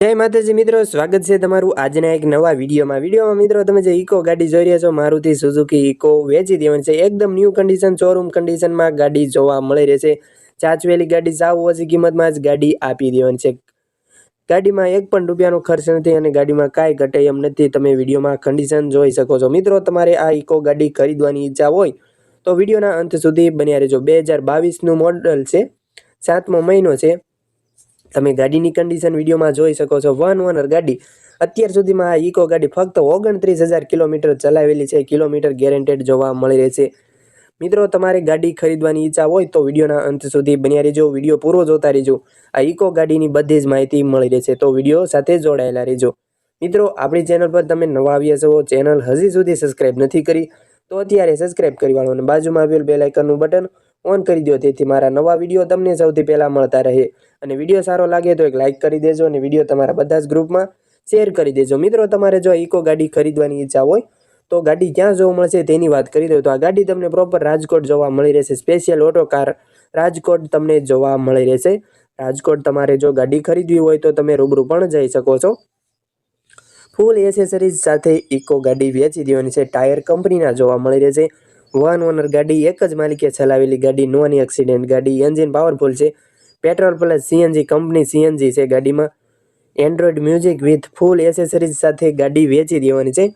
જય માતાજી મિત્રો, સ્વાગત છે તમારું આજના એક નવા વિડીયોમાં. વિડીયોમાં મિત્રો, તમે જે ઇકો ગાડી જોઈ રહ્યા છો, મારુતિ સુઝુકી ઇકો વેચી દેવાની છે. એકદમ ન્યૂ કન્ડિશન શોરૂમ કન્ડિશનમાં ગાડી જોવા મળી રહેશે ચાચવેલી ગાડી સાવ ઓછી કિંમતમાં જ ગાડી આપી દેવાની છે. ગાડીમાં એક પણ રૂપિયાનો ખર્ચ નથી અને ગાડીમાં કાંઈ ઘટે એમ નથી. તમે વિડીયોમાં કન્ડિશન જોઈ શકો છો. મિત્રો, તમારે આ ઇકો ગાડી ખરીદવાની ઈચ્છા હોય, તો વિડીયોના અંત સુધી બન્યા રહેજો. બે હજાર બાવીસનું મોડલ છે. સાતમો મહિનો છે. તમે ગાડીની કન્ડિશન વિડીયોમાં જોઈ શકો છો. વન ઓનર ગાડી. અત્યાર સુધીમાં આ ઇકો ગાડી ફક્ત ઓગણત્રીસ હજાર કિલોમીટર ચલાવેલી છે. કિલોમીટર ગેરેન્ટેડ જોવા મળી રહેશે. મિત્રો, તમારે ગાડી ખરીદવાની ઈચ્છા હોય તો વિડીયોના અંત સુધી બન્યા રહેજો. વીડિયો પૂરો જોતા રહેજો. આ ઇકો ગાડીની બધી જ માહિતી મળી રહેશે. તો વીડિયો સાથે જોડાયેલા રહેજો. મિત્રો, આપણી ચેનલ પર તમે નવા આવ્યા છો ચેનલ હજી સુધી સબસ્ક્રાઈબ નથી કરી, તો અત્યારે સબસ્ક્રાઇબ કરી વાળો અને બાજુમાં આવેલ બે લાઇકનનું બટન ઓન કરી દો તેથી મારા નવા વીડિયો તમને સૌથી પહેલાં મળતા રહે. અને વીડિયો સારો લાગે તો એક લાઇક કરી દેજો અને વીડિયો તમારા બધા જ ગ્રુપમાં શેર કરી દેજો. મિત્રો, તમારે જો ઇકો ગાડી ખરીદવાની ઈચ્છા હોય, તો ગાડી ક્યાં જોવા મળશે તેની વાત કરી દઉં. તો આ ગાડી તમને પ્રોપર રાજકોટ જોવા મળી રહેશે. સ્પેશિયલ ઓટો કાર રાજકોટ તમને જોવા મળી રહેશે. રાજકોટ તમારે જો ગાડી ખરીદવી હોય તો તમે રૂબરૂ પણ જઈ શકો છો. ફૂલ એસેસરીઝ સાથે ઇકો ગાડી વેચી દેવાની છે. ટાયર કંપનીના જોવા મળી રહેશે. વન ઓનર ગાડી એક જ માલિકે ચલાવેલી ગાડી, નોન એક્સિડન્ટ ગાડી એન્જિન પાવરફુલ છે. Petrol plus CNG company CNG છે ગાડીમાં. Android music with full accessories સાથે ગાડી વેચી દેવાની છે.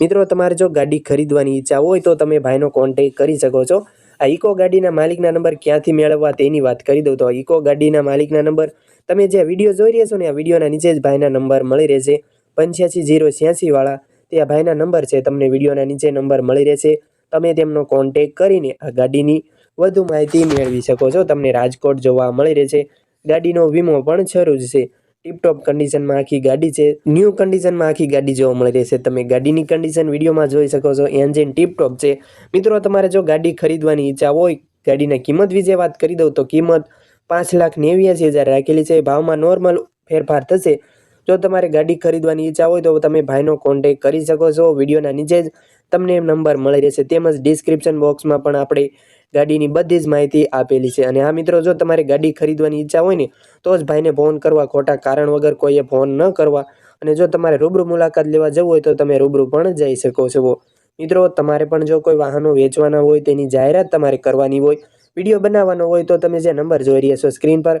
મિત્રો, તમારે જો ગાડી ખરીદવાની ઈચ્છા હોય તો તમે ભાઈનો કોન્ટેક કરી શકો છો. આ ઇકો ગાડીના માલિકના નંબર ક્યાંથી મેળવવા તેની વાત કરી દઉં તો ઇકો ગાડીના માલિકના નંબર તમે જે વીડિયો જોઈ રહ્યા છો ને, આ વિડીયોના નીચે જ ભાઈના નંબર મળી રહેશે. પંચ્યાસી જીરો છ્યાસીવાળા તે આ ભાઈના નંબર છે. તમને વિડીયોના નીચે નંબર મળી રહેશે. તમે તેમનો કોન્ટેક કરીને આ ગાડીની વધુ માહિતી મેળવી શકો છો. તમને રાજકોટ જોવા મળી રહેશે. ગાડીનો વીમો પણ શરૂ જ છે. ટીપટોપ કન્ડિશનમાં આખી ગાડી છે. ન્યૂ કન્ડિશનમાં આખી ગાડી જોવા મળી રહેશે. તમે ગાડીની કન્ડિશન વિડીયોમાં જોઈ શકો છો. એન્જિન ટીપટોપ છે. મિત્રો, તમારે જો ગાડી ખરીદવાની ઈચ્છા હોય, ગાડીના કિંમત વિશે વાત કરી દઉં તો કિંમત પાંચ લાખ નેવ્યાસી હજાર રાખેલી છે. ભાવમાં નોર્મલ ફેરફાર થશે. જો તમારે ગાડી ખરીદવાની ઈચ્છા હોય તો તમે ભાઈનો કોન્ટેક કરી શકો છો. વિડીયોના નીચે જ તમને નંબર મળી રહેશે. તેમજ ડિસ્ક્રિપ્શન બોક્સમાં પણ આપણે ગાડીની બધી જ માહિતી આપેલી છે. અને આ મિત્રો, જો તમારે ગાડી ખરીદવાની ઈચ્છા હોય ને, તો જ ભાઈને ફોન કરવા. ખોટા કારણ વગર કોઈએ ફોન ન કરવા. અને જો તમારે રૂબરૂ મુલાકાત લેવા જવું હોય તો તમે રૂબરૂ પણ જઈ શકો છો. મિત્રો, તમારે પણ જો કોઈ વાહનો વેચવાના હોય, તેની જાહેરાત તમારે કરવાની હોય, વીડિયો બનાવવાનો હોય, તો તમે જે નંબર જોઈ રહ્યા છો, સ્ક્રીન પર